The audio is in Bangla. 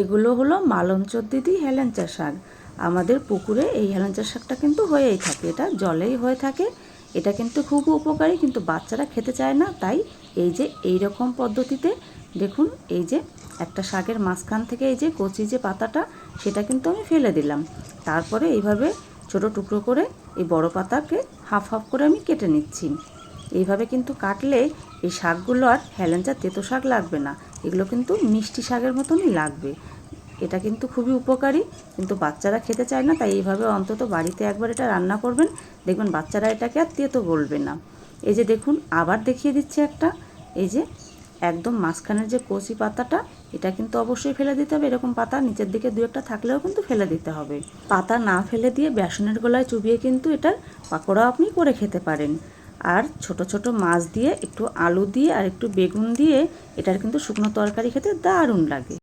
এগুলো হলো মালঞ্চর দিদি হেলেঞ্চা শাক। আমাদের পুকুরে এই হেলেঞ্চা শাকটা কিন্তু হয়েই থাকে। এটা জলেই হয়ে থাকে। এটা কিন্তু খুব উপকারী, কিন্তু বাচ্চারা খেতে চায় না। তাই এই যে এই রকম পদ্ধতিতে দেখুন, এই যে একটা শাকের মাঝখান থেকে এই যে কচি যে পাতাটা, সেটা কিন্তু আমি ফেলে দিলাম। তারপরে এইভাবে ছোট টুকরো করে এই বড় পাতাকে হাফ হাফ করে আমি কেটে নিচ্ছি। এইভাবে কিন্তু কাটলে এই শাকগুলো আর হেলেঞ্চা তেতো শাক লাগবে না। এগুলো কিন্তু মিষ্টি শাকের মতনই লাগবে। এটা কিন্তু খুবই উপকারী, কিন্তু বাচ্চারা খেতে চায় না, তাই এইভাবে অন্তত বাড়িতে একবার এটা রান্না করবেন। দেখবেন বাচ্চারা এটাকে আর তেতো বলবে না। এই যে দেখুন, আবার দেখিয়ে দিচ্ছে একটা। এই যে একদম মাঝখানের যে কচি পাতাটা, এটা কিন্তু অবশ্যই ফেলে দিতে হবে। এরকম পাতা নিচের দিকে দু একটা থাকলেও কিন্তু ফেলে দিতে হবে। পাতা না ফেলে দিয়ে বেসনের গলায় চুবিয়ে কিন্তু এটার পাকোড়াও আপনি করে খেতে পারেন। আর ছোট ছোট মাছ দিয়ে একটু আলু দিয়ে আর একটু বেগুন দিয়ে এটার কিন্তু শুকনো তরকারি খেতে দারুণ লাগে।